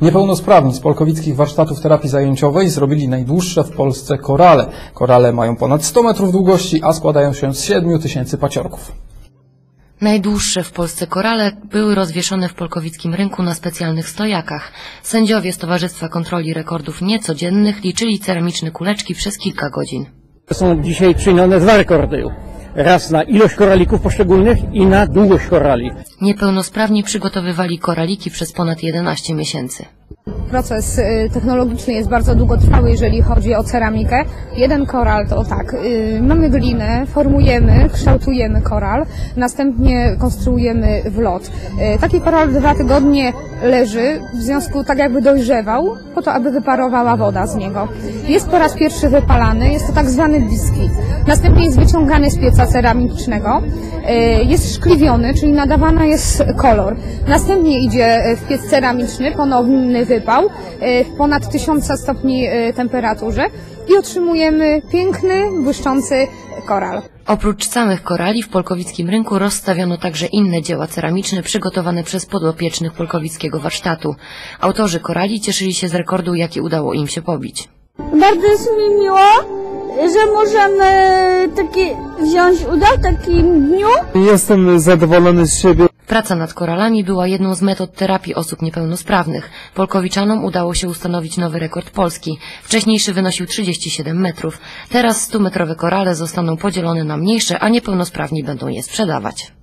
Niepełnosprawni z polkowickich warsztatów terapii zajęciowej zrobili najdłuższe w Polsce korale. Korale mają ponad 100 metrów długości, a składają się z 7 tysięcy paciorków. Najdłuższe w Polsce korale były rozwieszone w polkowickim rynku na specjalnych stojakach. Sędziowie z Towarzystwa Kontroli Rekordów Niecodziennych liczyli ceramiczne kuleczki przez kilka godzin. Są dzisiaj czynione dwa rekordy. Raz na ilość koralików poszczególnych i na długość korali. Niepełnosprawni przygotowywali koraliki przez ponad 11 miesięcy. Proces y, technologiczny jest bardzo długotrwały, jeżeli chodzi o ceramikę. Jeden koral to tak, y, mamy glinę, formujemy, kształtujemy koral, następnie konstruujemy wlot. Y, Taki koral dwa tygodnie leży, w związku tak jakby dojrzewał, po to, aby wyparowała woda z niego. Jest po raz pierwszy wypalany, jest to tak zwany biskit. Następnie jest wyciągany z pieca ceramicznego, jest szkliwiony, czyli nadawana jest kolor. Następnie idzie w piec ceramiczny, ponowny wypał y, w ponad 1000 stopni y, temperaturze i otrzymujemy piękny, błyszczący koral. Oprócz samych korali w polkowickim rynku rozstawiono także inne dzieła ceramiczne przygotowane przez podopiecznych polkowickiego warsztatu. Autorzy korali cieszyli się z rekordu, jaki udało im się pobić. Bardzo jest mi miło, że możemy taki wziąć udział w takim dniu. Jestem zadowolony z siebie. Praca nad koralami była jedną z metod terapii osób niepełnosprawnych. Polkowiczanom udało się ustanowić nowy rekord Polski. Wcześniejszy wynosił 37 metrów. Teraz 100-metrowe korale zostaną podzielone na mniejsze, a niepełnosprawni będą je sprzedawać.